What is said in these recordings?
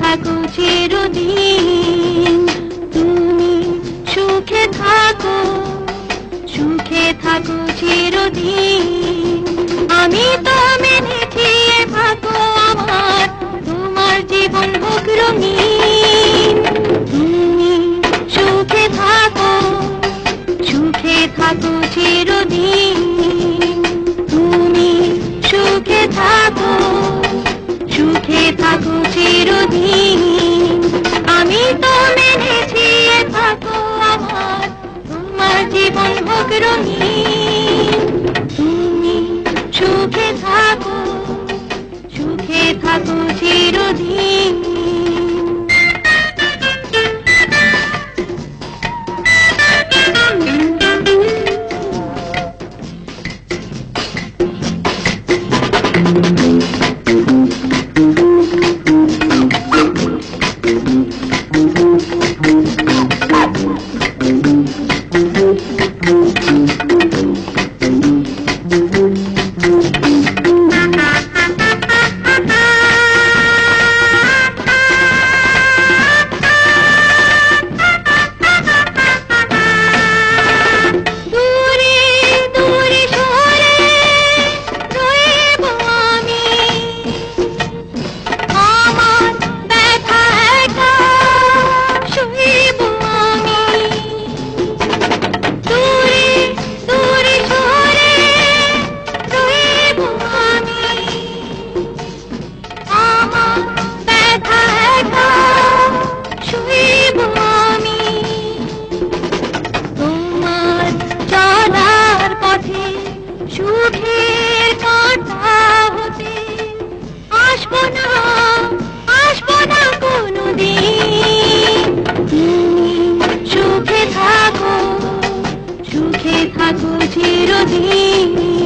থাকো চিরদিন। তুমি সুখে থাকো সুখে থাকো চিরদিন। আমি তো মেনে খেয়ে থাকো আমার। তোমার জীবন হোক রঙিন আমি তো মেনেছি থাকো আমার তোমার জীবন হোক তুমি সুখে থাকো সুখে থাকো আসব না আসব না কোনোদিন। থাকো সুখে থাকো চিরদিন।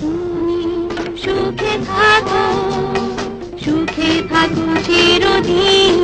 তুমি সুখে থাকো সুখে থাকো চিরদিন।